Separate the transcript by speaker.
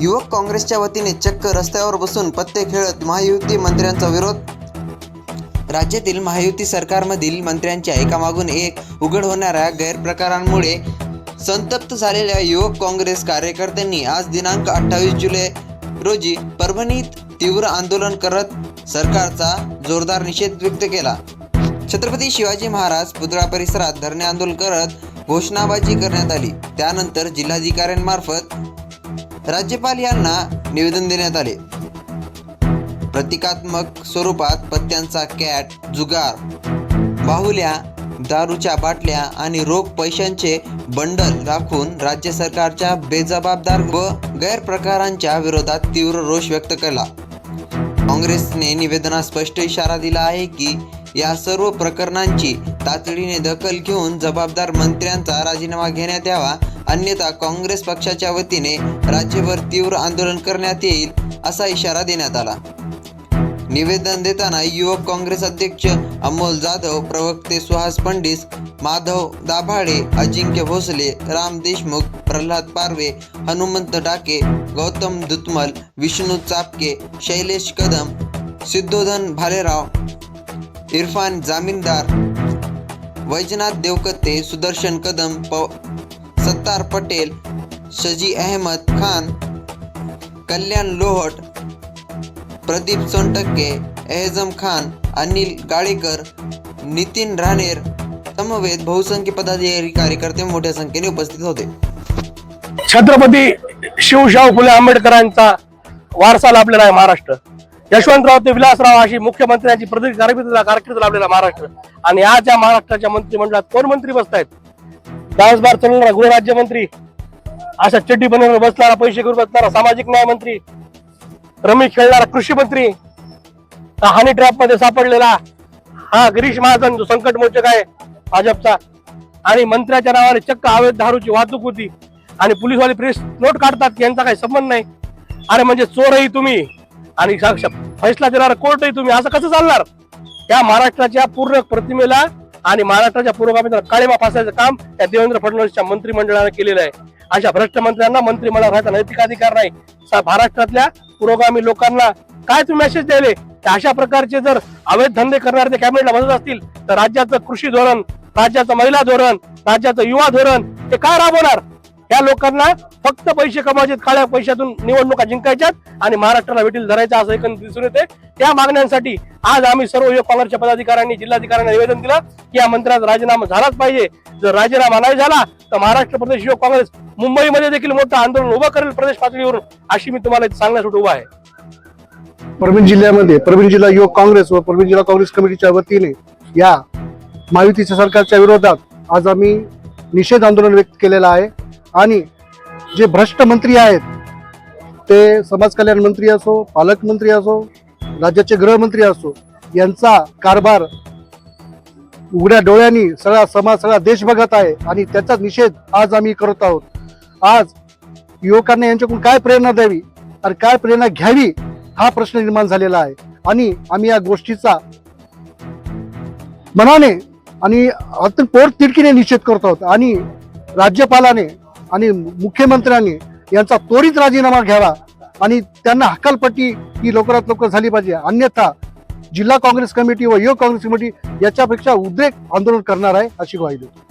Speaker 1: युवक काँग्रेसच्या वतीने चक्क रस्त्यावर बसून पत्ते खेळत महायुती मंत्र्यांचा विरोध? राज्यातील महायुती सरकारमधील मंत्र्यांच्या एकामागून एक उघड होणाऱ्या गैरप्रकारांमुळे संतप्त झालेल्या युवक काँग्रेस कार्यकर्त्यांनी आज दिनांक अठ्ठावीस जुलै रोजी परभणीत तीव्र आंदोलन करत सरकारचा जोरदार निषेध व्यक्त केला. छत्रपती शिवाजी महाराज पुतळा परिसरात धरणे आंदोलन करत घोषणाबाजी करण्यात आली. त्यानंतर जिल्हाधिकाऱ्यांमार्फत राज्यपाल यांना निवेदन देण्यात आले. प्रतिकात्मक स्वरूपात पत्त्यांचा कॅट जुगार बाहुल्या दारूच्या बाटल्या आणि रोख पैशांचे बंडल राखून राज्य सरकारच्या बेजबाबदार व गैरप्रकारांच्या विरोधात तीव्र रोष व्यक्त केला. काँग्रेसने निवेदनात स्पष्ट इशारा दिला आहे की या सर्व प्रकरणांची तातडीने दखल घेऊन जबाबदार मंत्र्यांचा राजीनामा घेण्यात यावा अन्यथा काँग्रेस पक्षाच्या वतीने राज्यभर तीव्र आंदोलन करण्यात येईल असा इशारा देण्यात आला. निवेदन देताना युवक काँग्रेस अध्यक्ष अमोल जाधव प्रवक्ते सुहास पंडित माधव दाभाडे अजिंक्य भोसले राम देशमुख प्रल्हाद पारवे हनुमंत डाके गौतम दुतमल विष्णू चापके शैलेश कदम सिद्धोधन भालेराव इरफान जामीनदार वैजनाथ देवकते सुदर्शन कदम प सत्तार पटेल शजी अहमद खान कल्याण लोहट प्रदीप सोनटक्के एहजम खान अनिल गाळेकर नितीन राणेर समवेत बहुसंख्य पदाधिकारी कार्यकर्ते मोठ्या संख्येने उपस्थित होते.
Speaker 2: छत्रपती शिवशाहू फुले आंबेडकरांचा वारसा लाभलेला आहे महाराष्ट्र. यशवंतराव ते विलासराव अशी मुख्यमंत्र्यांची प्रदीर्घ कारकिर्द लाभलेला महाराष्ट्र. आणि आज या महाराष्ट्राच्या मंत्रिमंडळात कोण मंत्री बसतायत? दस बार चालणारा गृहराज्यमंत्री अशा चड्डी बनवून बसणारा पैसे करून बसणारा सामाजिक न्याय मंत्री. रमी खेळणारा कृषी मंत्री. हानी ट्रॅपमध्ये सापडलेला हा गिरीश महाजन जो संकट मोचक आहे भाजपचा. आणि मंत्र्याच्या नावाने चक्क हवेत दारूची वाहतूक होती. आणि पोलीसवाले प्रेस नोट काढतात की यांचा काही संबंध नाही. अरे म्हणजे चोरही तुम्ही. आणि फैसला देणारा कोर्टही तुम्ही. असं कसं चालणार? या महाराष्ट्राच्या पूर्ण प्रतिमेला आणि महाराष्ट्राच्या पुरोगामीला काळेमा फासायचं काम त्या देवेंद्र फडणवीसच्या मंत्रिमंडळानं केलेलं आहे. अशा भ्रष्ट मंत्र्यांना मंत्रिमंडळात राहायचा नैतिक अधिकार नाही. महाराष्ट्रातल्या पुरोगामी लोकांना काय तुम्ही मेसेज द्यायले? अशा प्रकारचे जर अवैध धंदे करणारे ते कॅबिनेटला बसत असतील तर राज्याचं कृषी धोरण राज्याचं महिला धोरण राज्याचं युवा धोरण ते काय राबवणार? या लोकांना फक्त पैसे कमवायचे काळ्या पैशातून निवडणुका जिंकायच्यात आणि महाराष्ट्राला वेटील धरायचा असं एक दिसून येते त्या मागण्यांसाठी आज आम्ही सर्व युवक काँग्रेसच्या पदाधिकाऱ्यांनी जिल्हाधिकाऱ्यांना निवेदन दिलं की या मंत्र्याचा राजीनामा झालाच पाहिजे. जर राजीनामा नाही झाला तर महाराष्ट्र प्रदेश युवक काँग्रेस मुंबईमध्ये देखील मोठं आंदोलन उभं करेल प्रदेश पातळीवरून अशी मी तुम्हाला सांगण्यासाठी उभा आहे.
Speaker 3: परभणी जिल्ह्यामध्ये परभणी जिल्हा युवक काँग्रेस व परभणी जिल्हा काँग्रेस कमिटीच्या वतीने या महायुतीच्या सरकारच्या विरोधात आज आम्ही निषेध आंदोलन व्यक्त केलेलं आहे. आणि जे भ्रष्ट मंत्री आहेत ते समाज कल्याण मंत्री असो पालकमंत्री असो राज्याचे गृहमंत्री असो यांचा कारभार उघड्या डोळ्यांनी सगळा समाज सगळा देश बघत आहे आणि त्याचा निषेध आज आम्ही करत आहोत. आज युवकांना यांच्याकडून काय प्रेरणा द्यावी आणि काय प्रेरणा घ्यावी हा प्रश्न निर्माण झालेला आहे. आणि आम्ही या गोष्टीचा मनाने आणि अत्यंत पोट तिडकीने निषेध करत आहोत. आणि राज्यपालाने आणि मुख्यमंत्र्यांनी यांचा त्वरित राजीनामा घ्यावा आणि त्यांना हकालपट्टी ही लवकरात लवकर झाली पाहिजे. अन्यथा जिल्हा काँग्रेस कमिटी व युवक काँग्रेस कमिटी याच्यापेक्षा उद्रेक आंदोलन करणार आहे अशी ग्वाही देतो.